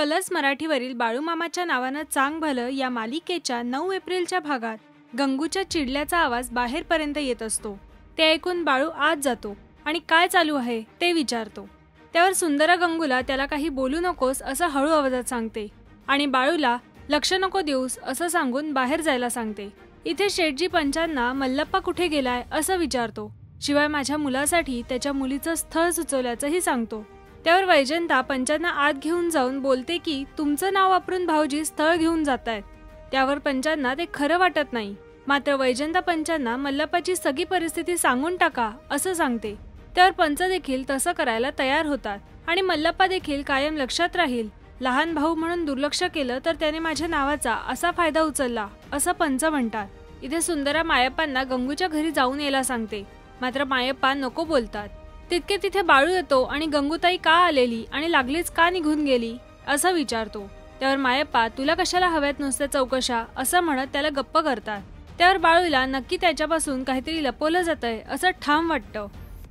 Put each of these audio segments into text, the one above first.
Colours मराठीवरील बाळूमामाच्या नावानं चांग भलं या मालिकेच्या नऊ एप्रिलच्या भागात गंगूच्या चिडल्याचा आवाज बाहेरपर्यंत येत असतो. ते ऐकून बाळू आत जातो आणि काय चालू आहे ते विचारतो. त्यावर सुंदरा गंगूला त्याला काही बोलू नकोस असं हळू आवाजात सांगते आणि बाळूला लक्ष नको देऊस असं सांगून बाहेर जायला सांगते. इथे शेठजी पंचांना मल्लप्पा कुठे गेलाय असं विचारतो. शिवाय माझ्या मुलासाठी त्याच्या मुलीचं स्थळ सुचवल्याचंही सांगतो. त्यावर वैजंता पंचांना आत घेऊन जाऊन बोलते की तुमचं नाव वापरून भाऊजी स्थळ घेऊन जात आहेत त्यावर पंचांना ते खरं वाटत नाही. मात्र वैजंता पंचांना मल्लप्पाची सगळी परिस्थिती सांगून टाका असं सांगते. त्यावर पंच देखील तसं करायला तयार होतात आणि मल्लप्पा देखील कायम लक्षात राहील. लहान भाऊ म्हणून दुर्लक्ष केलं तर त्याने माझ्या नावाचा असा फायदा उचलला असं पंच म्हणतात. इथे सुंदरा मायप्पांना गंगूच्या घरी जाऊन यायला सांगते. मात्र मायप्पा नको बोलतात. तितके तिथे बाळू येतो आणि गंगूताई का आलेली आणि लागलीच का निघून गेली असं विचारतो. त्यावर मायप्पा तुला कशाला हव्यात नुसत्या चौकशा? असं म्हणत त्याला गप्प करतात. त्यावर बाळूला नक्की त्याच्यापासून काहीतरी लपवलं जातंय असं ठाम वाटतं.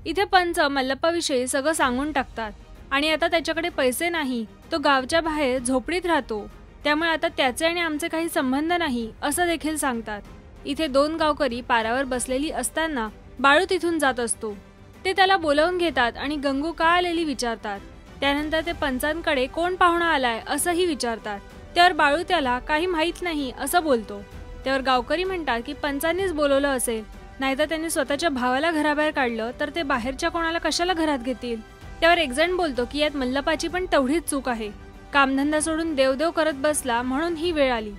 इथे पंच मल्लप्पाविषयी सगळं सांगून टाकतात. आणि आता त्याच्याकडे पैसे नाही तो गावच्या बाहेर झोपडीत राहतो. त्यामुळे आता त्याचे आणि आमचे काही संबंध नाही असं देखील सांगतात. इथे दोन गावकरी पारावर बसलेली असताना बाळू तिथून जात असतो. ते त्याला बोलावून घेतात आणि गंगू का आलेली विचारतात. त्यानंतर ते पंचांकडे कोण पाहुणा आलाय असंही विचारतात. त्यावर बाळू त्याला काही माहीत नाही असं बोलतो. त्यावर गावकरी म्हणतात की पंचांनीच बोलवलं असेल. नाहीतर त्यांनी स्वतःच्या भावाला घराबाहेर काढलं तर ते बाहेरच्या कोणाला कशाला घरात घेतील? त्यावर एकजण बोलतो की यात मल्लपाची पण तेवढीच चूक आहे. कामधंदा सोडून देवदेव करत बसला म्हणून ही वेळ आली.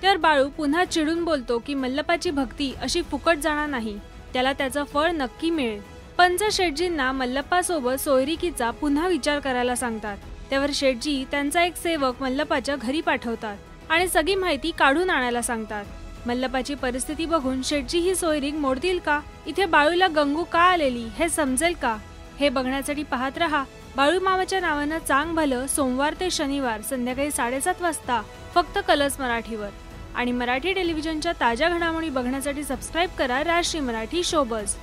त्यावर बाळू पुन्हा चिडून बोलतो की मल्लपाची भक्ती अशी फुकट जाणार नाही. त्याला त्याचं फळ नक्की मिळेल. पंच शेटजींना मल्लप्पासोबत सोयरिकीचा पुन्हा विचार करायला सांगतात. त्यावर शेटजी त्यांचा एक सेवक मल्लप्पाच्या घरी पाठवतात आणि सगळी माहिती काढून आणायला सांगतात. मल्लप्पाची परिस्थिती बघून शेटजी ही सोयरीक मोडतील का? इथे बाळूला गंगू का आलेली? हे समजेल का? हे बघण्यासाठी पाहत रहा. बाळू मामाच्या नावानं चांग भलं सोमवार ते शनिवार संध्याकाळी साडेसात वाजता फक्त कलर्स मराठीवर. आणि मराठी टेलिव्हिजनच्या ताज्या घडामोडी बघण्यासाठी सबस्क्राईब करा राष्ट्रीय मराठी शोबज.